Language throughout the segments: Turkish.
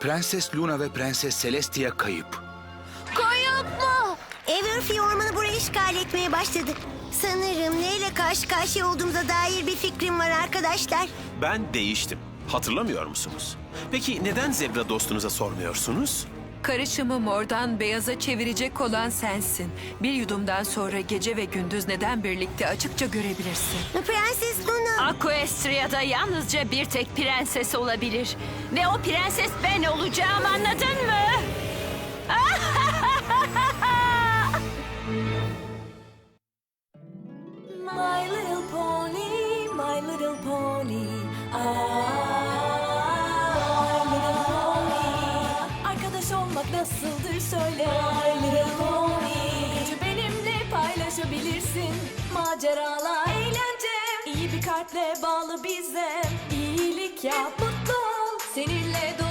Prenses Luna ve Prenses Celestia kayıp. Kayıp mı? Everfi ormanı burayı işgal etmeye başladı. Sanırım neyle karşı karşıya olduğumuza dair bir fikrim var arkadaşlar. Ben değiştim. Hatırlamıyor musunuz? Peki neden zebra dostunuza sormuyorsunuz? Karışımı mordan beyaza çevirecek olan sensin. Bir yudumdan sonra gece ve gündüz neden birlikte açıkça görebilirsin. Prenses Luna. Aquestria'da yalnızca bir tek prenses olabilir. Ve o prenses ben olacağım anladın mı? My little pony, my little pony. Ah, my little pony. Arkadaş olmak nasıldır söyle. Bağlı bize. İyilik yap, mutlu ol. Seninle dost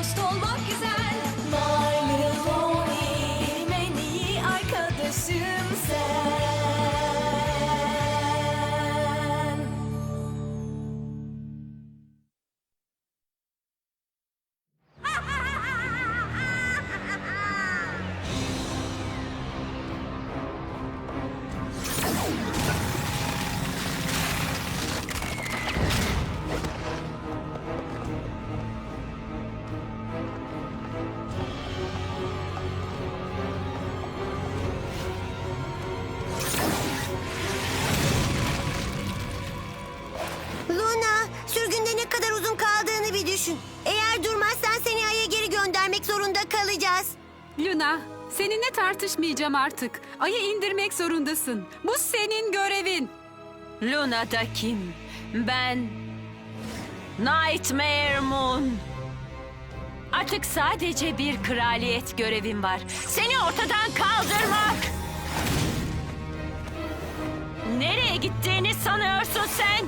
Luna, seninle tartışmayacağım artık. Ayı indirmek zorundasın. Bu senin görevin. Luna da kim? Ben... Nightmare Moon. Artık sadece bir kraliyet görevim var. Seni ortadan kaldırmak. Nereye gittiğini sanıyorsun sen?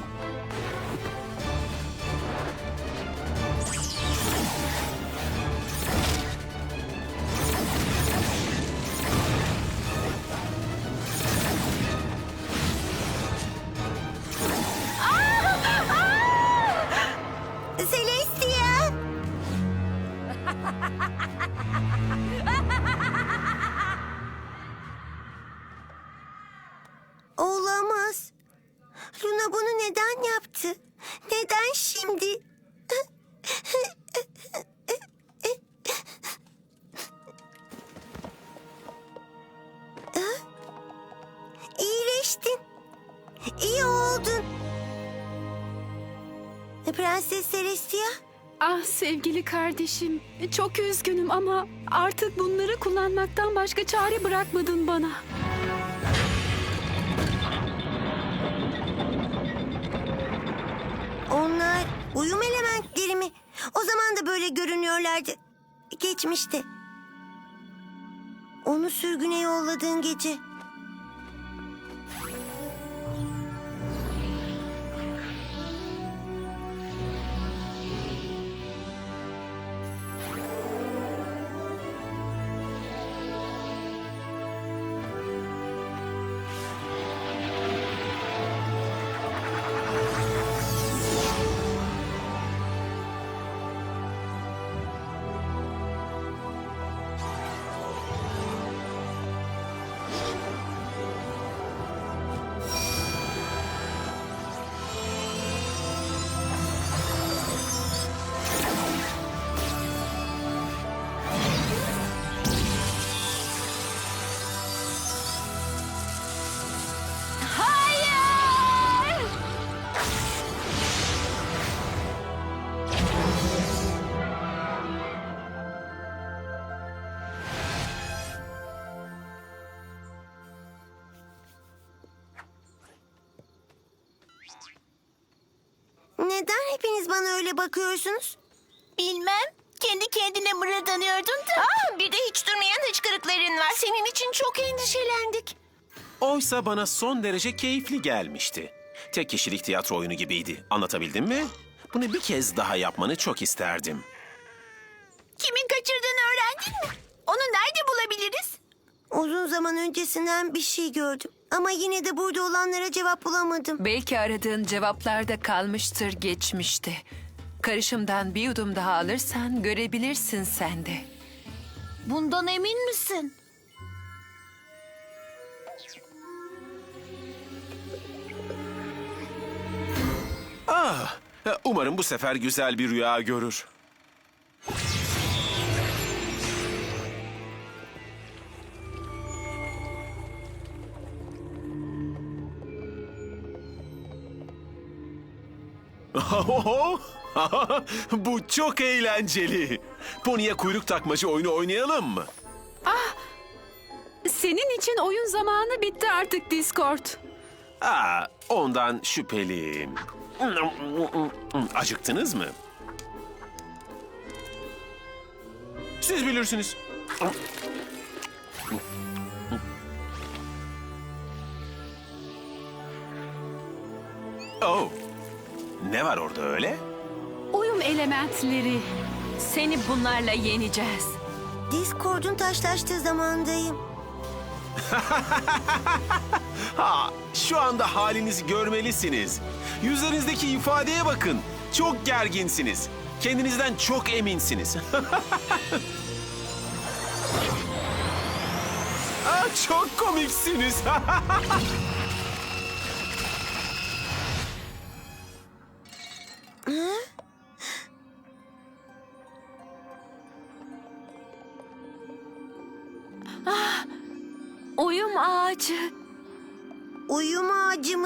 Yaptı? Neden şimdi? İyileştin. İyi oldun. Prenses Celestia? Ah sevgili kardeşim, çok üzgünüm ama artık bunları kullanmaktan başka çare bırakmadın bana. Uyum elementleri mi? O zaman da böyle görünüyorlardı. Geçmişte. Onu sürgüne yolladığın gece. Öyle bakıyorsunuz? Bilmem. Kendi kendine mırıldanıyordun da. Aa, bir de hiç durmayan hıçkırıkların var. Senin için çok endişelendik. Oysa bana son derece keyifli gelmişti. Tek kişilik tiyatro oyunu gibiydi. Anlatabildim mi? Bunu bir kez daha yapmanı çok isterdim. Kimin kaçırdığını öğrendin mi? Onu nerede bulabiliriz? Uzun zaman öncesinden bir şey gördüm. Ama yine de burada olanlara cevap bulamadım. Belki aradığın cevaplarda kalmıştır geçmişte. Karışımdan bir yudum daha alırsan görebilirsin sen de. Bundan emin misin? Ah, umarım bu sefer güzel bir rüya görür. bu çok eğlenceli. Pony'e kuyruk takmacı oyunu oynayalım mı? Senin için oyun zamanı bitti artık Discord. Aa, ondan şüpheliyim. Acıktınız mı? Siz bilirsiniz. Oh. Ne var orada öyle? Elementleri. Seni bunlarla yeneceğiz. Discord'un taşlaştığı zamandayım. Ha, şu anda halinizi görmelisiniz. Yüzlerinizdeki ifadeye bakın. Çok gerginsiniz. Kendinizden çok eminsiniz. Aa, çok komiksiniz.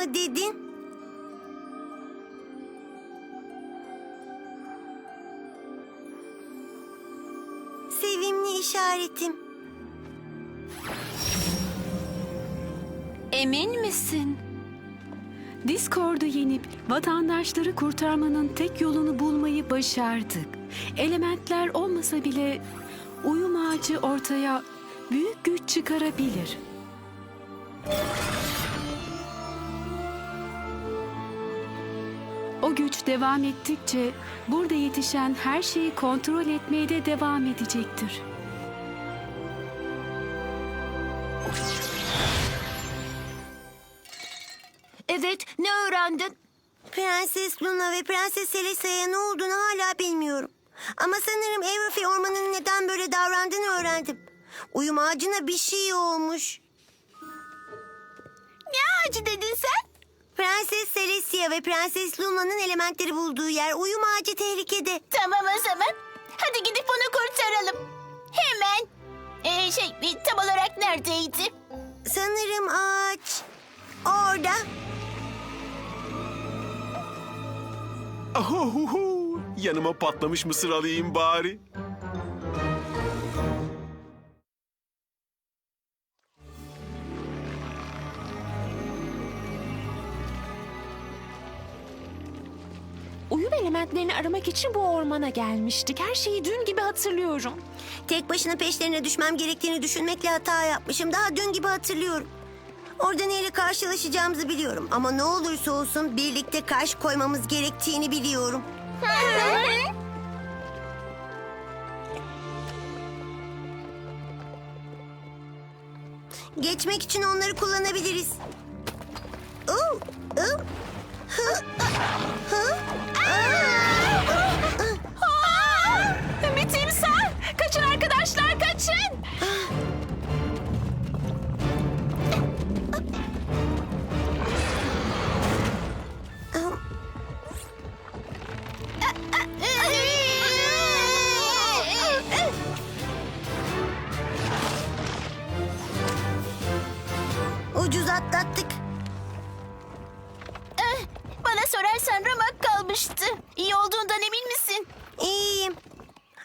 mı dedin? Sevimli işaretim. Emin misin? Discord'u yenip vatandaşları kurtarmanın tek yolunu bulmayı başardık. Elementler olmasa bile uyum ağacı ortaya büyük güç çıkarabilir. Devam ettikçe burada yetişen her şeyi kontrol etmeye de devam edecektir. Evet, ne öğrendin? Prenses Luna ve Prenses Celestia'ya ne olduğunu hala bilmiyorum. Ama sanırım Everfi ormanının neden böyle davrandığını öğrendim. Uyum ağacına bir şey olmuş. Ne ağacı dedin sen? Prenses Celestia ve Prenses Luna'nın elementleri bulduğu yer uyum ağacı tehlikede. Tamam o zaman. Hadi gidip onu kurtaralım. Hemen. Ee, şey, e, tam olarak neredeydi? Sanırım ağaç orada. Ahuhuhu. Yanıma patlamış mısır alayım bari. Elementlerini aramak için bu ormana gelmiştik. Her şeyi dün gibi hatırlıyorum. Tek başına peşlerine düşmem gerektiğini düşünmekle hata yapmışım. Daha dün gibi hatırlıyorum. Orada neyle karşılaşacağımızı biliyorum. Ama ne olursa olsun birlikte karşı koymamız gerektiğini biliyorum. Geçmek için onları kullanabiliriz. Oo, oo. Hı, hı, aa. Ucuz atlattık. Eh, Bana sorarsan ramak kalmıştı. İyi olduğundan emin misin? İyiyim.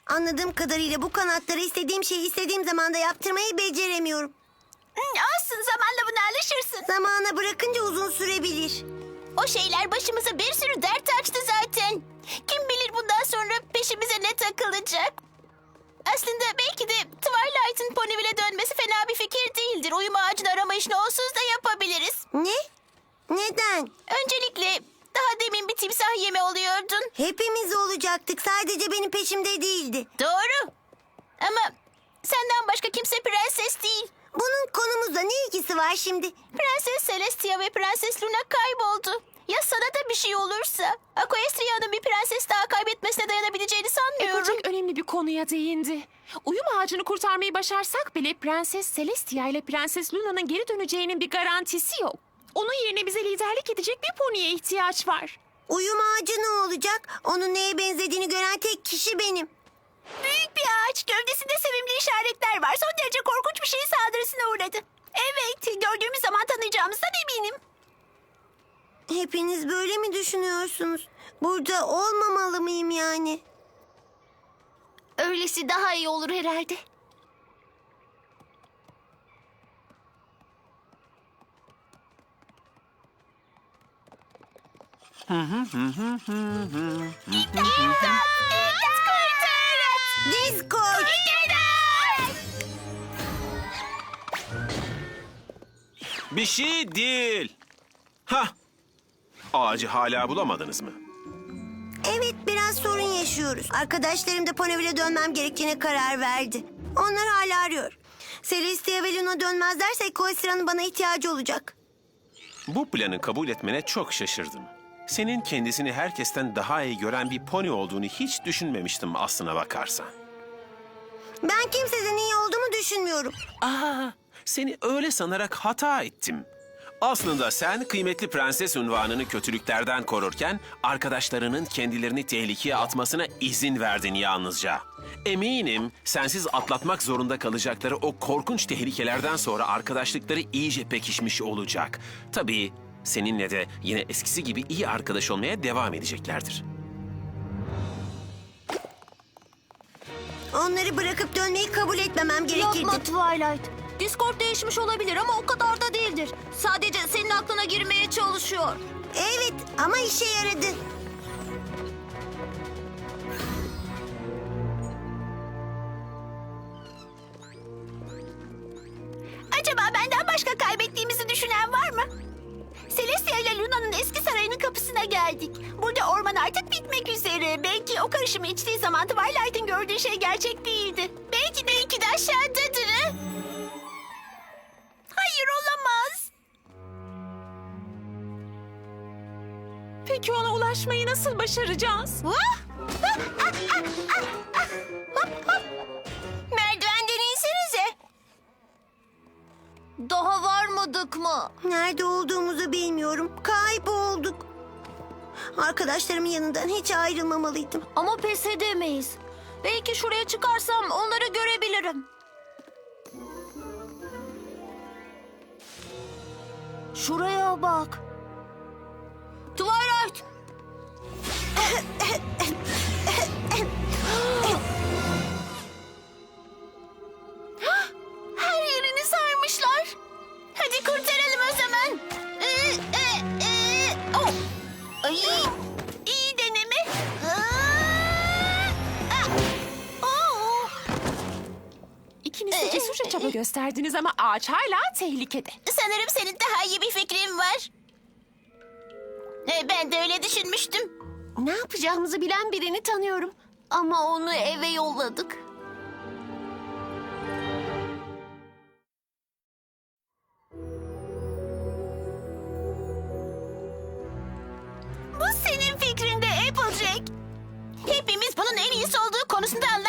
Anladığım kadarıyla bu kanatları istediğim şeyi istediğim zamanda yaptırmayı beceremiyorum. Hmm, Olsun zamanla buna alışırsın. Zamana bırakınca uzun sürebilir. O şeyler başımıza bir sürü dert açtı zaten. Peşimize ne takılacak? Aslında belki de Twilight'ın Ponyville'e dönmesi fena bir fikir değildir. Uyum ağacını arama işini onsuz da yapabiliriz. Ne? Neden? Öncelikle daha demin bir timsah yeme oluyordun. Hepimiz olacaktık. Sadece benim peşimde değildi. Doğru. Ama senden başka kimse prenses değil. Bunun konumuzla ne ilgisi var şimdi? Prenses Celestia ve Prenses Luna kayboldu. Ya sana da bir şey olursa? Aquestria'nın bir prenses daha kaybetme konuya değindi. Uyum ağacını kurtarmayı başarsak bile Prenses Celestia ile Prenses Luna'nın geri döneceğinin bir garantisi yok. Onun yerine bize liderlik edecek bir poniye ihtiyaç var. Uyum ağacı ne olacak? Onun neye benzediğini gören tek kişi benim. Büyük bir ağaç. Gövdesinde sevimli işaretler var. Son derece korkunç bir şeyin saldırısına uğradı. Evet, gördüğümüz zaman tanıyacağımızdan eminim. Hepiniz böyle mi düşünüyorsunuz? Burada olmamalı mıyım yani? Öylesi daha iyi olur herhalde. Discord! Bir şey değil. Hah. Ağacı hala bulamadınız mı? Evet biraz sorun yaşıyoruz. Arkadaşlarım da Ponyville'e dönmem gerektiğine karar verdi. Onlar hala arıyor. Celestia ve Luna dönmezlerse Equestria'nın bana ihtiyacı olacak. Bu planı kabul etmene çok şaşırdım. Senin kendisini herkesten daha iyi gören bir pony olduğunu hiç düşünmemiştim aslına bakarsan. Ben kimseden iyi olduğumu düşünmüyorum. Aa, seni öyle sanarak hata ettim. Aslında sen kıymetli prenses unvanını kötülüklerden korurken arkadaşlarının kendilerini tehlikeye atmasına izin verdin yalnızca. Eminim sensiz atlatmak zorunda kalacakları o korkunç tehlikelerden sonra arkadaşlıkları iyice pekişmiş olacak. Tabii seninle de yine eskisi gibi iyi arkadaş olmaya devam edeceklerdir. Onları bırakıp dönmeyi kabul etmemem gerekirdi. Yapma Twilight. Discord değişmiş olabilir ama o kadar da değildir. Sadece senin aklına girmeye çalışıyor. Evet ama işe yaradı. Acaba benden başka kaybettiğimizi düşünen var mı? Celestia ile Luna'nın eski sarayının kapısına geldik. Burada orman artık bitmek üzere. Belki o karışımı içtiği zaman Twilight'ın gördüğü şey gerçek değildi. Belki de belki de Peki ona ulaşmayı nasıl başaracağız? Merdivenden insenize. Daha varmadık mı? Nerede olduğumuzu bilmiyorum. Kaybolduk. Arkadaşlarımın yanından hiç ayrılmamalıydım. Ama pes edemeyiz. Belki şuraya çıkarsam onları görebilirim. Şuraya bak. Her yerini sarmışlar. Hadi kurtaralım o zaman. Ee, e, e, oh. Ay, iyi deneme. Aa, ah, oh. İkiniz de cesurca çaba gösterdiniz ama ağaç hala tehlikede. Sanırım senin daha iyi bir fikrin var. E, Ben de öyle düşünmüştüm. Ne yapacağımızı bilen birini tanıyorum. Ama onu eve yolladık. Bu senin fikrinde Applejack. Hepimiz bunun en iyisi olduğu konusunda anlaştık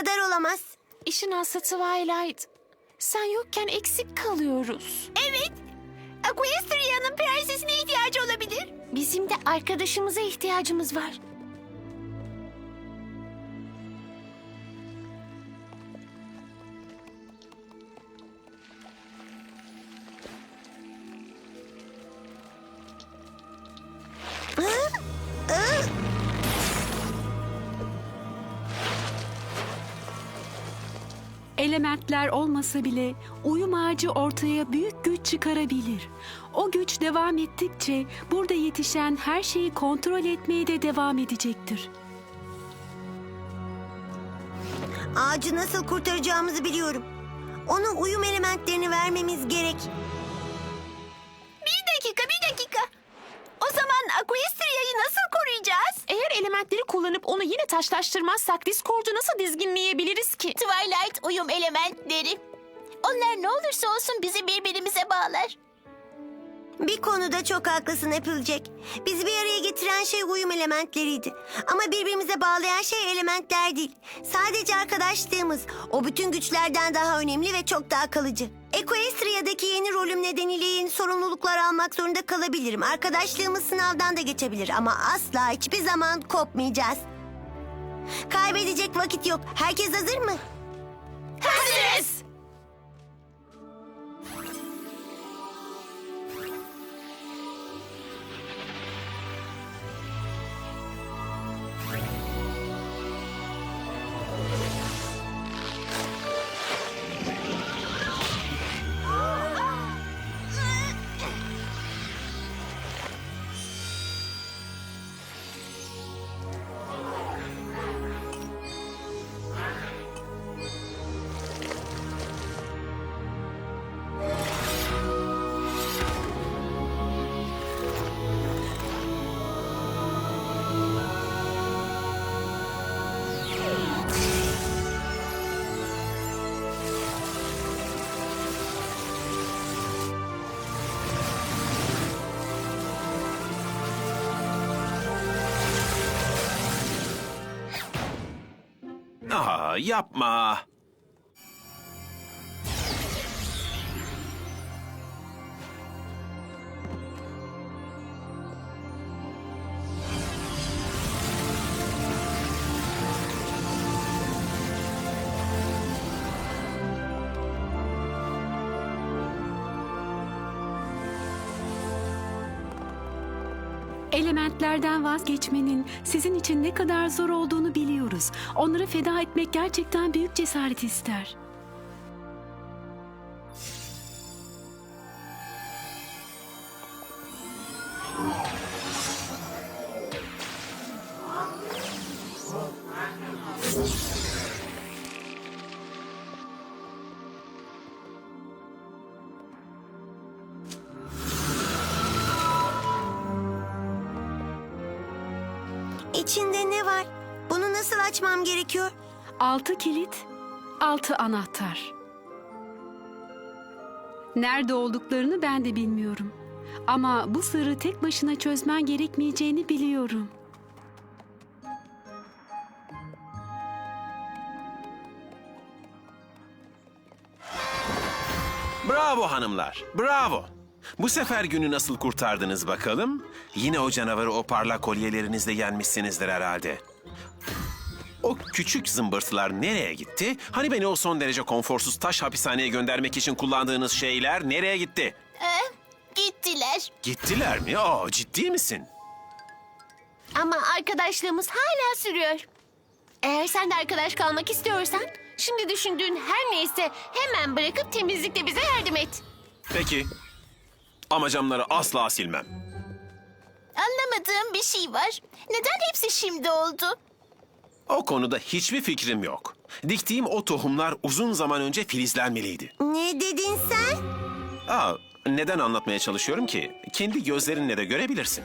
kadar olamaz. İşin aslı Twilight. Sen yokken eksik kalıyoruz. Evet. Aquestria'nın prensesine ihtiyacı olabilir. Bizim de arkadaşımıza ihtiyacımız var. Hı? Elementler olmasa bile uyum ağacı ortaya büyük güç çıkarabilir. O güç devam ettikçe burada yetişen her şeyi kontrol etmeye de devam edecektir. Ağacı nasıl kurtaracağımızı biliyorum. Ona uyum elementlerini vermemiz gerek. Taşlaştırmazsak Discord'u nasıl dizginleyebiliriz ki? Twilight uyum elementleri. Onlar ne olursa olsun bizi birbirimize bağlar. Bir konuda çok haklısın Applejack. Bizi bir araya getiren şey uyum elementleriydi. Ama birbirimize bağlayan şey elementler değil. Sadece arkadaşlığımız. O bütün güçlerden daha önemli ve çok daha kalıcı. Equestria'daki yeni rolüm nedeniyle yeni sorumluluklar almak zorunda kalabilirim. Arkadaşlığımız sınavdan da geçebilir ama asla hiçbir zaman kopmayacağız. Kaybedecek vakit yok. Herkes hazır mı? Hazırız. Aa, yapma. Elementlerden vazgeçmenin sizin için ne kadar zor olduğunu biliyoruz. Onları feda etmek gerçekten büyük cesaret ister. Açmam gerekiyor? Altı kilit, altı anahtar. Nerede olduklarını ben de bilmiyorum. Ama bu sırrı tek başına çözmen gerekmeyeceğini biliyorum. Bravo hanımlar, bravo. Bu sefer günü nasıl kurtardınız bakalım? Yine o canavarı o parlak kolyelerinizle yenmişsinizdir herhalde. O küçük zımbırtılar nereye gitti? Hani beni o son derece konforsuz taş hapishaneye göndermek için kullandığınız şeyler nereye gitti? Ee, gittiler. Gittiler mi? Aa, ciddi misin? Ama arkadaşlığımız hala sürüyor. Eğer sen de arkadaş kalmak istiyorsan, şimdi düşündüğün her neyse hemen bırakıp temizlikte bize yardım et. Peki. Ama camları asla silmem. Anlamadığım bir şey var. Neden hepsi şimdi oldu? O konuda hiçbir fikrim yok. Diktiğim o tohumlar uzun zaman önce filizlenmeliydi. Ne dedin sen? Aa, neden anlatmaya çalışıyorum ki? Kendi gözlerinle de görebilirsin.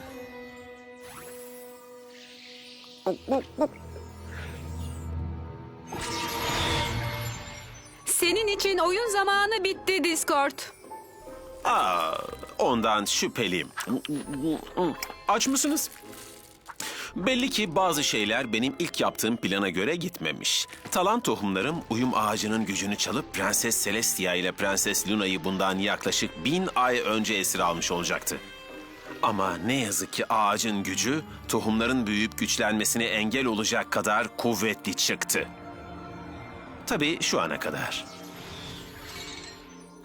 Senin için oyun zamanı bitti Discord. Aa, ondan şüpheliyim. Aç mısınız? Belli ki bazı şeyler benim ilk yaptığım plana göre gitmemiş. Talan tohumlarım uyum ağacının gücünü çalıp Prenses Celestia ile Prenses Luna'yı bundan yaklaşık bin ay önce esir almış olacaktı. Ama ne yazık ki ağacın gücü tohumların büyüyüp güçlenmesine engel olacak kadar kuvvetli çıktı. Tabii şu ana kadar.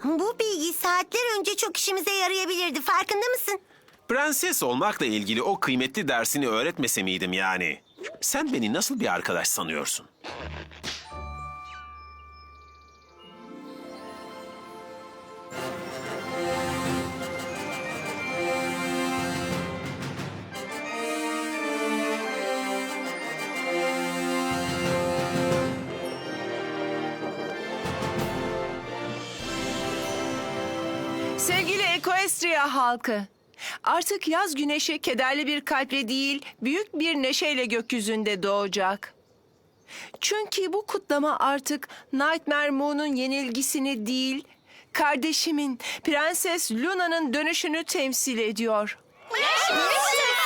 Bu bilgi saatler önce çok işimize yarayabilirdi. Farkında mısın? Prenses olmakla ilgili o kıymetli dersini öğretmese miydim yani? Sen beni nasıl bir arkadaş sanıyorsun? Sevgili Equestria halkı, artık yaz güneşi kederli bir kalple değil, büyük bir neşeyle gökyüzünde doğacak. Çünkü bu kutlama artık Nightmare Moon'un yenilgisini değil, kardeşimin, Prenses Luna'nın dönüşünü temsil ediyor. Yaşasın!